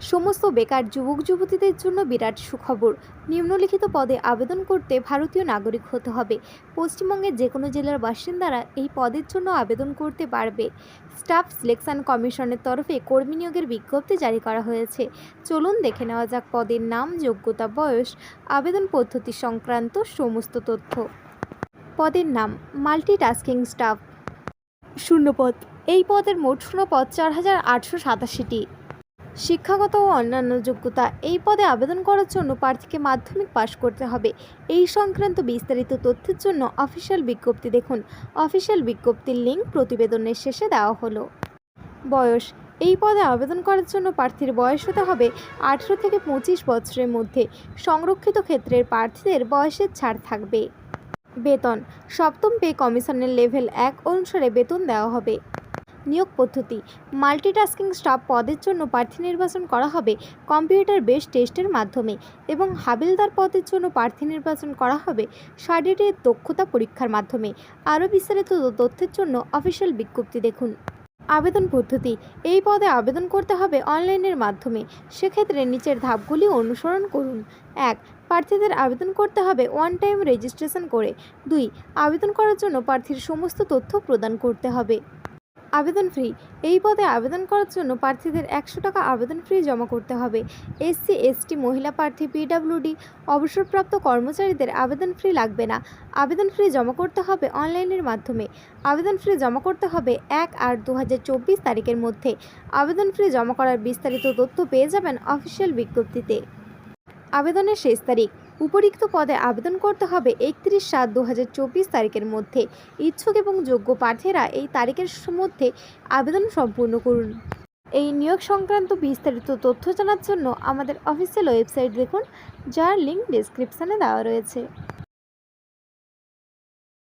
সমস্ত বেকার যুবক যুবতীদের জন্য বিরাট সুখবর। নিম্নলিখিত পদে আবেদন করতে ভারতীয় নাগরিক হতে হবে। পশ্চিমবঙ্গের যে কোনো জেলার বাসিন্দারা এই পদের জন্য আবেদন করতে পারবে। স্টাফ সিলেকশন কমিশনের তরফে কর্মী নিয়োগের বিজ্ঞপ্তি জারি করা হয়েছে। চলুন দেখে নেওয়া যাক পদের নাম, যোগ্যতা, বয়স, আবেদন পদ্ধতি সংক্রান্ত সমস্ত তথ্য। পদের নাম, মাল্টিটাস্কিং স্টাফ। শূন্যপদ এই পদের মোট শূন্যপদ চার হাজার আটশো সাতাশিটি। শিক্ষাগত ও অন্যান্য যোগ্যতা এই পদে আবেদন করার জন্য প্রার্থীকে মাধ্যমিক পাশ করতে হবে। এই সংক্রান্ত বিস্তারিত তথ্যের জন্য অফিসিয়াল বিজ্ঞপ্তি দেখুন। অফিসিয়াল বিজ্ঞপ্তির লিঙ্ক প্রতিবেদনের শেষে দেওয়া হলো। বয়স, এই পদে আবেদন করার জন্য প্রার্থীর বয়স হতে হবে আঠেরো থেকে পঁচিশ বছরের মধ্যে। সংরক্ষিত ক্ষেত্রের প্রার্থীদের বয়সের ছাড় থাকবে। বেতন, সপ্তম পে কমিশনের লেভেল এক অনুসারে বেতন দেওয়া হবে। নিয়োগ পদ্ধতি। মাল্টিটাস্কিং স্টাফ পদের জন্য প্রার্থী নির্বাচন করা হবে কম্পিউটার বেস টেস্টের মাধ্যমে এবং হাবিলদার পদের জন্য প্রার্থী নির্বাচন করা হবে শারীরিক দক্ষতা পরীক্ষার মাধ্যমে। আরও বিস্তারিত তথ্যের জন্য অফিসিয়াল বিজ্ঞপ্তি দেখুন। আবেদন পদ্ধতি। এই পদে আবেদন করতে হবে অনলাইনের মাধ্যমে। সেক্ষেত্রে নিচের ধাপগুলি অনুসরণ করুন। এক, প্রার্থীদের আবেদন করতে হবে ওয়ান টাইম রেজিস্ট্রেশন করে। দুই, আবেদন করার জন্য প্রার্থীর সমস্ত তথ্য প্রদান করতে হবে। আবেদন ফ্রি এই পদে আবেদন করার জন্য প্রার্থীদের একশো টাকা আবেদন ফ্রি জমা করতে হবে। এসসি এসটি মহিলা প্রার্থী পিডাব্লিউডি অবসরপ্রাপ্ত কর্মচারীদের আবেদন ফ্রি লাগবে না। আবেদন ফ্রি জমা করতে হবে অনলাইনের মাধ্যমে। আবেদন ফ্রি জমা করতে হবে এক আট দু তারিখের মধ্যে। আবেদন ফ্রি জমা করার বিস্তারিত তথ্য পেয়ে যাবেন অফিসিয়াল বিজ্ঞপ্তিতে। আবেদনের শেষ তারিখ। উপরিক্ত পদে আবেদন করতে হবে একত্রিশ সাত দু তারিখের মধ্যে। ইচ্ছুক এবং যোগ্য প্রার্থীরা এই তারিখের মধ্যে আবেদন সম্পূর্ণ করুন। এই নিয়োগ সংক্রান্ত বিস্তারিত তথ্য জানার জন্য আমাদের অফিসিয়াল ওয়েবসাইট দেখুন, যার লিঙ্ক ডিসক্রিপশানে দেওয়া রয়েছে।